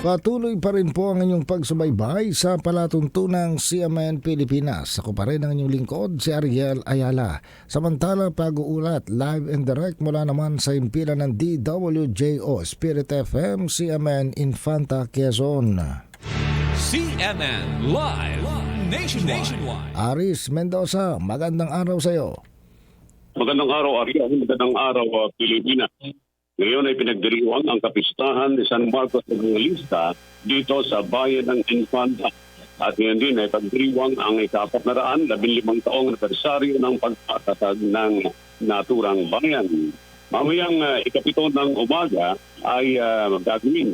Patuloy pa rin po ang inyong pagsubaybay sa palatuntunang CMN Pilipinas. Ako pa rin ang inyong lingkod, si Ariel Ayala. Samantala, pag-uulat live and direct mula naman sa impilan ng DWJO Spirit FM CMN Infanta Quezon. CNN Live Nationwide. Aris Mendoza, magandang araw sa iyo. Magandang araw, Ariel. Magandang araw, uh, Pilipinas. Ngayon ay pinagdiriwang ang kapistahan ni San Marcos Evangelista dito sa bayan ng Infanta. At ngayon din ay pagdiriwang ang ikapat na raan, labing limang taong anibersaryo ng pagpatatag ng naturang bayan. Mamayang uh, ikapito ng umaga ay uh,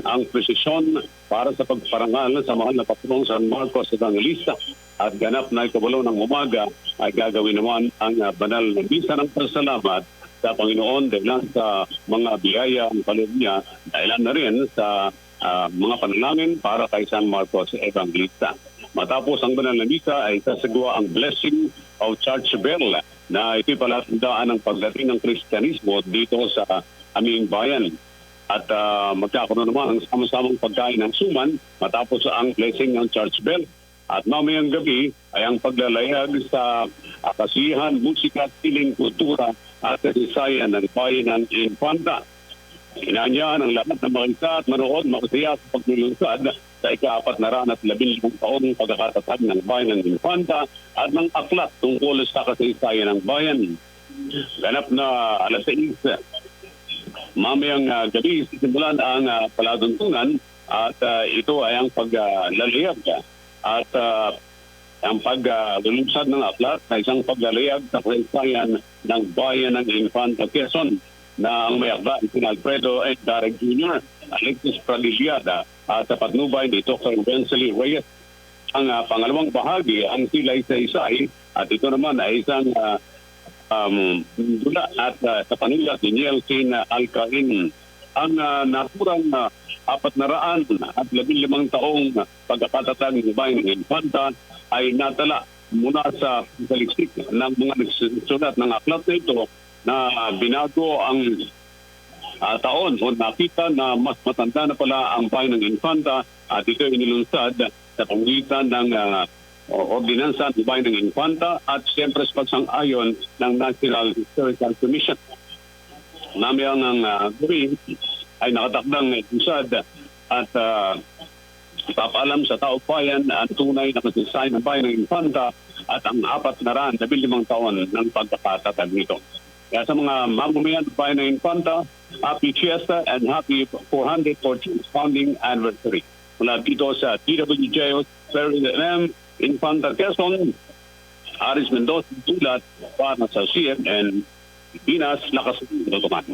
ang presisyon para sa pagparangal sa mahal na patron San Marcos Evangelista. At ganap na ikabulo ng umaga ay gagawin naman ang uh, banal na bisa ng pasalamat sa Panginoon dahil sa mga biyaya ang paloob niya dahil na rin sa ah, mga panalangin para kay San Marcos Evangelista. Matapos ang banal na misa ay sasagawa ang blessing of church bell na ito'y palatandaan ng pagdating ng Kristyanismo dito sa aming bayan. At uh, magkakaroon naman ang sama-samang pagkain ng suman matapos ang blessing ng church bell. At mamayang gabi ay ang paglalayag sa akasihan, musika, tiling, kultura at kasaysayan ng bayan ng Infanta. Inanyaan ang lahat ng mga isa at manood makasaya sa paglulunsad sa ikaapat na ran at labing limang taon pagkakatatag ng bayan ng Infanta at ng aklat tungkol sa kasaysayan ng bayan. Ganap na alas 6 mamayang uh, gabi sisimulan ang uh, palatuntunan at uh, ito ay ang paglalayag at uh, ang paglulunsad ng aklat na isang paglalayag sa kasaysayan ng bayan ng Infanta Quezon na ang may akda si Alfredo N. Darek Jr., Alexis Pradiliada at sa patnubay ni Dr. Wensley Reyes. Ang uh, pangalawang bahagi ang silay sa isay at ito naman ay isang uh, um, dula at uh, sa panulat ni Nielsen Alcain ang uh, naturang uh, apat na raan at labing limang taong pagkakatatag ng bayan ng Infanta ay natala mula sa saliksik ng mga nagsusulat ng aklat na ito na binago ang uh, taon o nakita na mas matanda na pala ang bayan ng Infanta at ito ay nilunsad sa pangitan ng uh, ordinansa ng bayan ng Infanta at siyempre sa pagsang-ayon ng National Historical Commission. Namayang ang uh, gabi ay nakatakdang usad at uh, ipapaalam sa tao bayan ang tunay na kasaysayan ng bayan ng Infanta at ang apat na raan, labing limang taon ng pagkakatatag nito. Kaya sa mga mamamayan ng bayan ng Infanta, happy fiesta and happy 414th founding anniversary. Mula dito sa DWJ M. Infanta Quezon, Aris Mendoza Dulat para sa CNN Pinas Lakas Tutuman.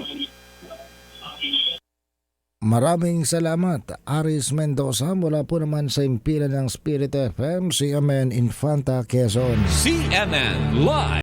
Maraming salamat, Aris Mendoza mula po naman sa impilan ng Spirit FM CMN Infanta Quezon. CNN Live